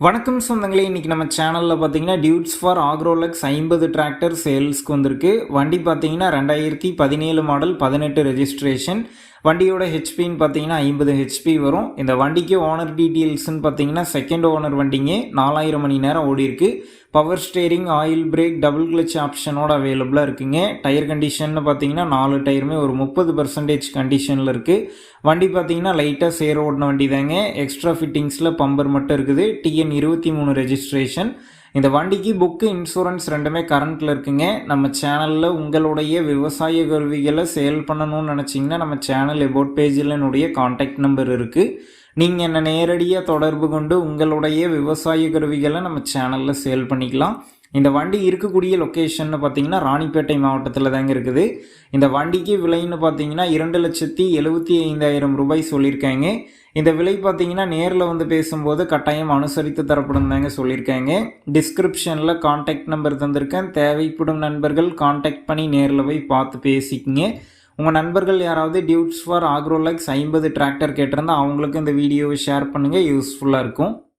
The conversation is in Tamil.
வணக்கம் சொந்தங்களே இன்றைக்கி நம்ம சேனலில் பார்த்தீங்கன்னா டியூட்ஸ் ஃபார் ஆக்ரோலக்ஸ் ஐம்பது டிராக்டர் சேல்ஸ்க்கு வந்திருக்கு. வண்டி பார்த்தீங்கன்னா ரெண்டாயிரத்தி பதினேழு மாடல் பதினெட்டு ரெஜிஸ்ட்ரேஷன் வண்டியோட ஹெச்பின்னு பார்த்தீங்கன்னா ஐம்பது ஹெச்பி வரும். இந்த வண்டிக்கு ஓனர் டீட்டெயில்ஸ்னு பார்த்தீங்கன்னா செகண்ட் ஓனர் வண்டிங்க. நாலாயிரம் மணி நேரம் ஓடி இருக்கு. Power steering oil brake double clutch ஆப்ஷனோட அவைலபிளாக இருக்குங்க. டயர் கண்டிஷன்னு பார்த்தீங்கன்னா நாலு டயருமே ஒரு முப்பது பர்சன்டேஜ் கண்டிஷனில் இருக்குது வண்டி பார்த்தீங்கன்னா லைட்டாக சேர் ஓடின வண்டி தாங்க. எக்ஸ்ட்ரா ஃபிட்டிங்ஸில் பம்பர் மட்டும் இருக்குது. டிஎன் இருபத்தி மூணு ரெஜிஸ்ட்ரேஷன் இந்த வண்டிக்கு புக்கு இன்சூரன்ஸ் ரெண்டுமே கரண்ட்டில் இருக்குங்க. நம்ம சேனலில் உங்களுடைய விவசாய கருவிகளை சேல் பண்ணணும்னு நினச்சிங்கன்னா நம்ம சேனல் எபோட் பேஜில் என்னுடைய காண்டாக்ட் நம்பர் இருக்குது நீங்கள் என்னை நேரடியாக தொடர்பு கொண்டு உங்களுடைய விவசாய கருவிகளை நம்ம சேனலில் சேல் பண்ணிக்கலாம். இந்த வண்டி இருக்கக்கூடிய லொக்கேஷன் பார்த்தீங்கன்னா ராணிப்பேட்டை மாவட்டத்தில் தாங்க இருக்குது. இந்த வண்டிக்கு விலைன்னு பார்த்தீங்கன்னா இரண்டு லட்சத்தி எழுபத்தி ஐந்தாயிரம் ரூபாய் சொல்லியிருக்காங்க. இந்த விலை பார்த்தீங்கன்னா நேரில் வந்து பேசும்போது கட்டாயம் அனுசரித்து தரப்படும் தாங்க சொல்லியிருக்காங்க. டிஸ்கிரிப்ஷனில் காண்டாக்ட் நம்பர் தந்திருக்கேன். தேவைப்படும் நண்பர்கள் காண்டாக்ட் பண்ணி நேரில் போய் பார்த்து பேசிக்கிங்க. உங்கள் நண்பர்கள் யாராவது டியூட்ஸ் ஃபார் ஆக்ரோலக்ஸ் ஐம்பது டிராக்டர் கேட்டிருந்தா அவங்களுக்கு இந்த வீடியோவை ஷேர் பண்ணுங்கள் யூஸ்ஃபுல்லாக இருக்கும்.